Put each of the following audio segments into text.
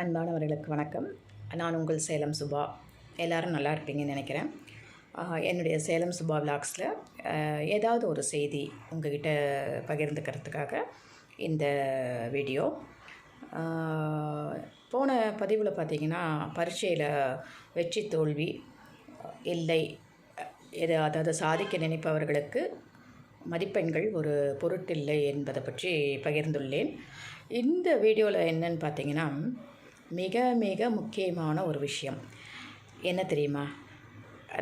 அன்பானவர்களுக்கு வணக்கம். நான் உங்கள் சேலம் சுபா. எல்லோரும் நல்லா இருப்பீங்கன்னு நினைக்கிறேன். என்னுடைய சேலம் சுபா விளாக்ஸில் ஏதாவது ஒரு செய்தி உங்ககிட்ட பகிர்ந்துக்கிறதுக்காக இந்த வீடியோ. போன பதிவில் பார்த்தீங்கன்னா பரீட்சையில் வெற்றி தோல்வி இல்லை எது அதாவது சாதிக்க நினைப்பவர்களுக்கு மதிப்பெண்கள் ஒரு பொருட்டில்லை என்பதை பற்றி பகிர்ந்துள்ளேன். இந்த வீடியோவில் என்னன்னு பார்த்தீங்கன்னா மிக மிக முக்கியமான ஒரு விஷயம். என்ன தெரியுமா?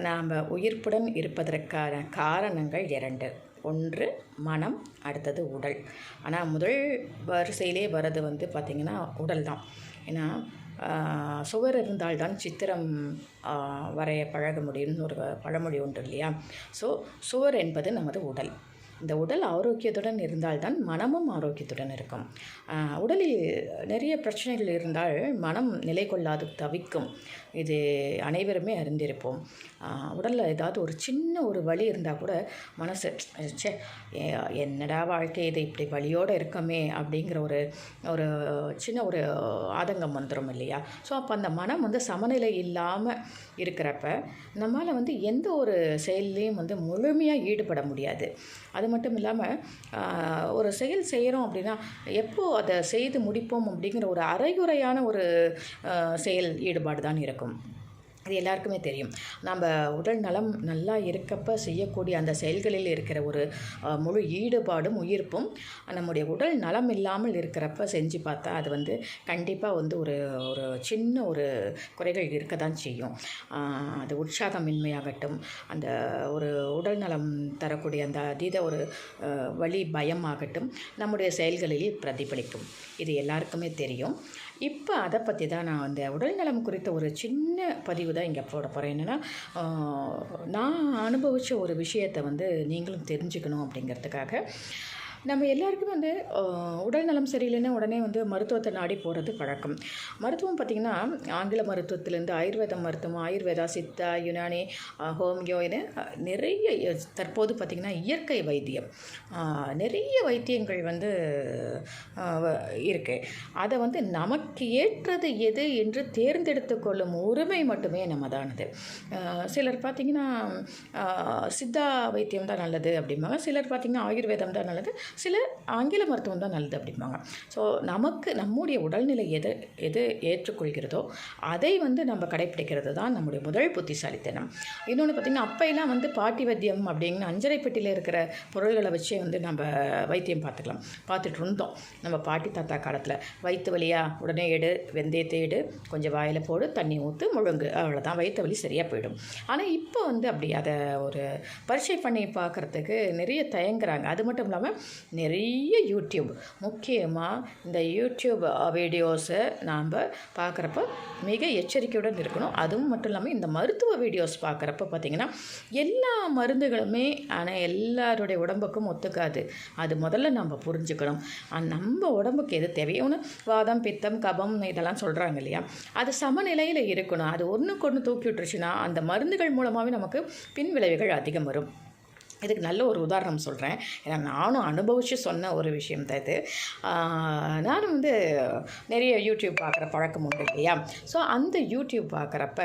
நாம் உயிர்ப்புடன் இருப்பதற்கான காரணங்கள் இரண்டு. ஒன்று மனம் அடுத்தது உடல். ஆனால் முதல் வரிசையிலே வர்றது வந்து பார்த்திங்கன்னா உடல் தான். ஏன்னா சுவர் இருந்தால்தான் சித்திரம் வரைய பழக முடியும்னு ஒரு பழமொழி உண்டு இல்லையா? ஸோ சுவர் என்பது நமது உடல். இந்த உடல் ஆரோக்கியத்துடன் இருந்தால்தான் மனமும் ஆரோக்கியத்துடன் இருக்கும். உடலில் நிறைய பிரச்சனைகள் இருந்தால் மனம் நிலை கொள்ளாது தவிக்கும். இது அனைவருமே அறிந்திருப்போம். உடலில் ஏதாவது ஒரு சின்ன ஒரு வழி இருந்தால் கூட மனசு ச்சே என்னடா வாழ்க்கை இது இப்படி வழியோடு இருக்கமே அப்படிங்கிற ஒரு ஒரு சின்ன ஒரு ஆதங்கம் வந்துடும் இல்லையா? ஸோ அப்போ அந்த மனம் வந்து சமநிலை இல்லாமல் இருக்கிறப்ப நம்மளால் வந்து எந்த ஒரு செயல்லையும் வந்து முழுமையாக ஈடுபட முடியாது. அது மட்டும் இல்லாமல் ஒரு செயல் செய்கிறோம் அப்படின்னா எப்போ அதை செய்து முடிப்போம் அப்படிங்கிற ஒரு அரைகுறையான ஒரு செயல் ஈடுபாடு தான் இருக்கும். இது எல்லாருக்குமே தெரியும். நம்ம உடல் நலம் நல்லா இருக்கப்ப செய்யக்கூடிய அந்த செயல்களில் இருக்கிற ஒரு முழு ஈடுபாடும் உயிர்ப்பும் நம்முடைய உடல் நலம் இல்லாமல் இருக்கிறப்ப செஞ்சு பார்த்தா அது வந்து கண்டிப்பாக வந்து ஒரு ஒரு சின்ன ஒரு குறைகள் இருக்க தான் செய்யும். அது உற்சாகமின்மையாகட்டும் அந்த ஒரு உடல் நலம் தரக்கூடிய அந்த அதீத ஒரு வழி பயமாகட்டும் நம்முடைய செயல்களில் பிரதிபலிக்கும். இது எல்லாருக்குமே தெரியும். இப்போ அதை பற்றி தான் நான் அந்த உடல்நலம் குறித்த ஒரு சின்ன பதிவு தான் இங்கே போட போகிறேன் என்னென்னா நான் அனுபவித்த ஒரு விஷயத்தை வந்து நீங்களும் தெரிஞ்சுக்கணும் அப்படிங்கிறதுக்காக நம்ம எல்லாருக்குமே வந்து உடல் உடல்நலம் சரியில்லைன்னா உடனே வந்து மருத்துவத்தை நாடி போகிறது பழக்கம். மருத்துவம் பார்த்திங்கன்னா ஆங்கில மருத்துவத்திலேருந்து ஆயுர்வேத மருத்துவம் ஆயுர்வேதா சித்தா யுனானி ஹோமியோ என நிறைய தற்போது பார்த்திங்கன்னா இயற்கை வைத்தியம். நிறைய வைத்தியங்கள் வந்து இருக்குது அதை வந்து நமக்கு ஏற்றது எது என்று தேர்ந்தெடுத்து கொள்ளும் உரிமை மட்டுமே நம்மதானது சிலர் பார்த்திங்கன்னா சித்தா வைத்தியம் தான் நல்லது அப்படிம்பாங்க. சிலர் பார்த்திங்கன்னா ஆயுர்வேதம் தான் நல்லது. சிலர் ஆங்கில மருத்துவம் தான் நல்லது அப்படிம்பாங்க. ஸோ நமக்கு நம்முடைய உடல்நிலை எது எது ஏற்றுக்கொள்கிறதோ அதை வந்து நம்ம கடைப்பிடிக்கிறது தான் நம்முடைய முதல் புத்திசாலித்தனம். இன்னொன்று பார்த்திங்கன்னா அப்பையெல்லாம் வந்து பாட்டி வைத்தியம் அப்படிங்கிற அஞ்சரை பெட்டியில் இருக்கிற பொருள்களை வச்சே வந்து நம்ம வைத்தியம் பார்த்துக்கலாம். பார்த்துட்டு இருந்தோம். நம்ம பாட்டி தாத்தா காலத்தில் வயிற்று வலியாக உடனே எடு. வெந்தயத்தை எடு. கொஞ்சம் வாயில் போடு. தண்ணி ஊற்று முழுங்கு. அவ்வளோதான் வயிற்று வலி சரியாக போயிடும். ஆனால் இப்போ வந்து அப்படி அதை ஒரு பரீட்சை பண்ணி பார்க்குறதுக்கு நிறைய தயங்குறாங்க. அது மட்டும் இல்லாமல் நிறைய யூடியூப் முக்கியமாக இந்த யூடியூப் வீடியோஸை நாம் பார்க்குறப்ப மிக எச்சரிக்கையுடன் இருக்கணும். அதுவும் மட்டும் இல்லாமல் இந்த மருத்துவ வீடியோஸ் பார்க்குறப்ப பார்த்திங்கன்னா எல்லா மருந்துகளுமே ஆனால் எல்லாருடைய உடம்புக்கும் ஒத்துக்காது. அது முதல்ல நம்ம புரிஞ்சுக்கணும். நம்ம உடம்புக்கு எது தேவையோன்னு வாதம் பித்தம் கபம் இதெல்லாம் சொல்கிறாங்க இல்லையா? அது சமநிலையில் இருக்கணும். அது ஒன்றுக்கு ஒன்று தூக்கி விட்டுருச்சுன்னா அந்த மருந்துகள் மூலமாகவே நமக்கு பின் விளைவுகள் அதிகம் வரும். இதுக்கு நல்ல ஒரு உதாரணம் சொல்கிறேன் ஏன்னா நானும் அனுபவித்து சொன்ன ஒரு விஷயம் தான் இது. நானும் வந்து நிறைய யூடியூப் பார்க்குற பழக்கம் உண்டு இல்லையா? ஸோ அந்த யூடியூப் பார்க்குறப்ப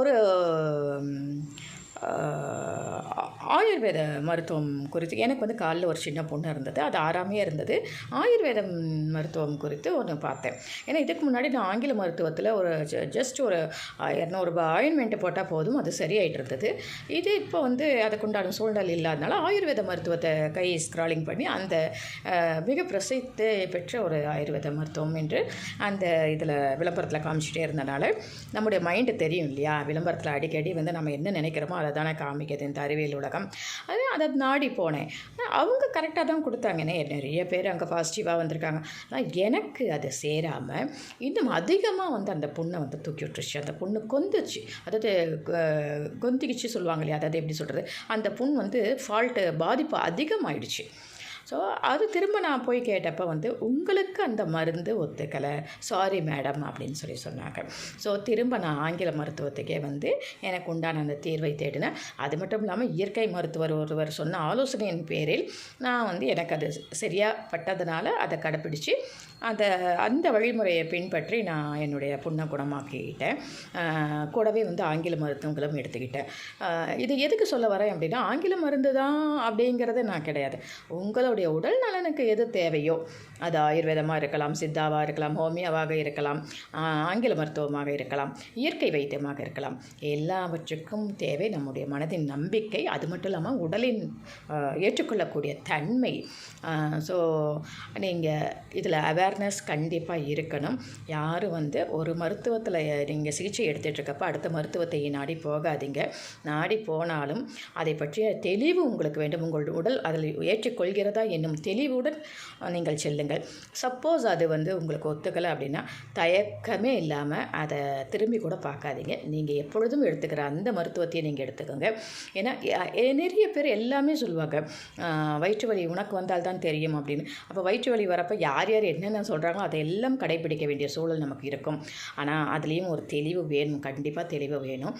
ஒரு ஆயுர்வேத மருத்துவம் குறித்து எனக்கு வந்து காலில் ஒரு சின்ன பொண்ணு இருந்தது அது ஆறாமே இருந்தது. ஆயுர்வேதம் மருத்துவம் குறித்து ஒன்று பார்த்தேன். ஏன்னா இதுக்கு முன்னாடி நான் ஆங்கில மருத்துவத்தில் ஒரு ஜஸ்ட் ஒரு இரநூறுபா ஆயின்மெண்ட்டு போட்டால் போதும் அது சரியாயிட்டு இருந்தது. இது இப்போ வந்து அதுக்குண்டான சூழ்நிலை இல்லாதனால ஆயுர்வேத மருத்துவத்தை கை ஸ்க்ராலிங் பண்ணி அந்த மிக பிரசித்தி பெற்ற ஒரு ஆயுர்வேத மருத்துவம் என்று அந்த இதில் விளம்பரத்தில் காமிச்சிட்டே இருந்தனால நம்முடைய மைண்டு தெரியும் இல்லையா? விளம்பரத்தில் அடிக்கடி வந்து நம்ம என்ன நினைக்கிறோமோ அதை தானே காமிக்குது இந்த அறிவியல் உலகம். அது அதை நாடி போனேன். அவங்க கரெக்டாக தான் கொடுத்தாங்க நிறைய பேர் அங்கே பாசிட்டிவாக வந்திருக்காங்க. ஆனால் எனக்கு அது சேராமல் இன்னும் அதிகமாக வந்து அந்த பொண்ணை வந்து தூக்கி விட்டுருச்சு. அந்த பொண்ணு கொந்துச்சு. அதாவது அஹ், கொந்திக்கிச்சு சொல்லுவாங்க இல்லையா? அதாவது எப்படி சொல்கிறது அந்த புண் வந்து ஃபால்ட்டு பாதிப்பு அதிகமாகிடுச்சு ஸோ அது திரும்ப நான் போய் கேட்டப்போ வந்து உங்களுக்கு அந்த மருந்து ஒத்துக்கலை. சாரி மேடம் அப்படின்னு சொல்லி சொன்னாங்க. ஸோ திரும்ப நான் ஆங்கில மருத்துவத்துக்கே வந்து எனக்கு உண்டான அந்த தீர்வை தேடினேன். அது மட்டும் இல்லாமல் இயற்கை மருத்துவர் ஒருவர் சொன்ன ஆலோசனையின் பேரில் நான் வந்து எனக்கு அது சரியாக பட்டதுனால அதை கடைப்பிடிச்சு அந்த அந்த வழிமுறையை பின்பற்றி நான் என்னுடைய புண்ணை குணமாக்கிக்கிட்டேன் கூடவே வந்து ஆங்கில மருத்துவங்களும் எடுத்துக்கிட்டேன். இது எதுக்கு சொல்ல வரேன் அப்படின்னா ஆங்கில மருந்து தான் அப்படிங்கிறது நான் கிடையாது. உங்களுடைய உடல் நலனுக்கு எது தேவையோ அது ஆயுர்வேதமாக இருக்கலாம் சித்தாவாக இருக்கலாம் ஹோமியாவாக இருக்கலாம் ஆங்கில மருத்துவமாக இருக்கலாம் இயற்கை வைத்தியமாக இருக்கலாம். எல்லாவற்றுக்கும் தேவை நம்முடைய மனதின் நம்பிக்கை. அது மட்டும் இல்லாமல் உடலின் ஏற்றுக்கொள்ளக்கூடிய தன்மை. ஸோ நீங்கள் இதில் அவேர்னஸ் கண்டிப்பாக இருக்கணும். யாரும் வந்து ஒரு மருத்துவத்தில் நீங்கள் சிகிச்சை எடுத்துகிட்ருக்கப்போ அடுத்த மருத்துவத்தை நாடி போகாதீங்க. நாடி போனாலும் அதை பற்றிய தெளிவு உங்களுக்கு வேண்டும். உங்கள் உடல் அதில் ஏற்றுக்கொள்கிறதா என்னும் தெளிவுடன் நீங்கள் செல்லுங்கள். சப்போஸ் அது வந்து உங்களுக்கு ஒத்துக்கலை அப்படின்னா தயக்கமே இல்லாமல் அதை திரும்பி கூட பார்க்காதீங்க. நீங்கள் எப்பொழுதும் எடுத்துக்கிற அந்த மருத்துவத்தையும் நீங்கள் எடுத்துக்கோங்க. ஏன்னா நிறைய பேர் எல்லாமே சொல்லுவாங்க வயிற்று வலி உனக்கு வந்தால் தான் தெரியும் அப்படின்னு. அப்போ வயிற்று வலி வரப்போ யார் யார் என்னென்ன சொல்கிறாங்களோ அதையெல்லாம் கடைபிடிக்க வேண்டிய சூழல் நமக்கு இருக்கும். ஆனால் அதுலேயும் ஒரு தெளிவு வேணும். கண்டிப்பாக தெளிவு வேணும்.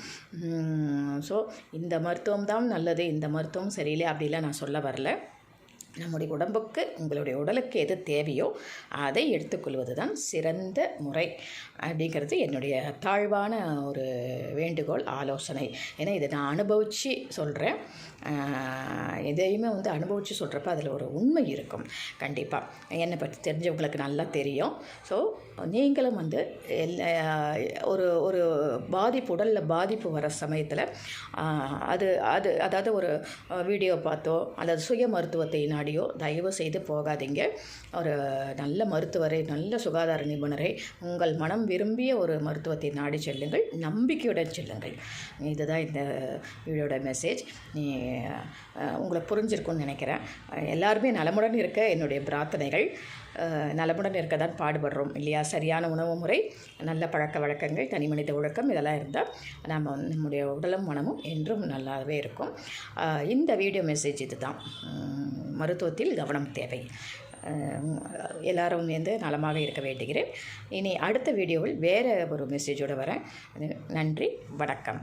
ஸோ இந்த மருத்துவம் தான் நல்லது இந்த மருத்துவம் சரியில்லை அப்படிலாம் நான் சொல்ல வரல. நம்முடைய உடம்புக்கு உங்களுடைய உடலுக்கு எது தேவையோ அதை எடுத்துக்கொள்வது தான் சிறந்த முறை அப்படிங்கிறது என்னுடைய தாழ்வான ஒரு வேண்டுகோள் ஆலோசனை. ஏன்னா இதை நான் அனுபவித்து சொல்கிறேன் எதையுமே வந்து அனுபவித்து சொல்கிறப்ப அதில் ஒரு உண்மை இருக்கும். கண்டிப்பாக என்னை பற்றி தெரிஞ்சவங்களுக்கு நல்லா தெரியும். ஸோ நீங்களும் வந்து எல்லா ஒரு ஒரு பாதிப்பு உடலில் பாதிப்பு வர சமயத்தில் அது அது அதாவது ஒரு வீடியோ பார்த்தோ அல்லது சுய மருத்துவத்தை முன்னாடியோ தயவு செய்து போகாதீங்க. ஒரு நல்ல மருத்துவரை நல்ல சுகாதார நிபுணரை உங்கள் மனம் விரும்பிய ஒரு மருத்துவத்தை நாடி செல்லுங்கள். நம்பிக்கையுடன் செல்லுங்கள். இதுதான் இந்த வீடியோட மெசேஜ் நீ உங்களை உங்களுக்கு புரிஞ்சிருக்கும்னு நினைக்கிறேன். எல்லாருமே நலமுடன் இருக்க என்னுடைய பிரார்த்தனைகள். நலமுடன் இருக்க தான் பாடுபடுறோம் இல்லையா? சரியான உணவு முறை நல்ல பழக்க வழக்கங்கள் தனி மனித ஒழுக்கம் இதெல்லாம் இருந்தால் நம்ம நம்முடைய உடலும் மனமும் என்றும் நல்லாவே இருக்கும். இந்த வீடியோ மெசேஜ் இதுதான். தான் மருத்துவத்தில் கவனம் தேவை. எல்லாரும் வந்து நலமாக இருக்க வேண்டுகிறேன். இனி அடுத்த வீடியோவில் வேறு ஒரு மெசேஜோடு வரேன். நன்றி வணக்கம்.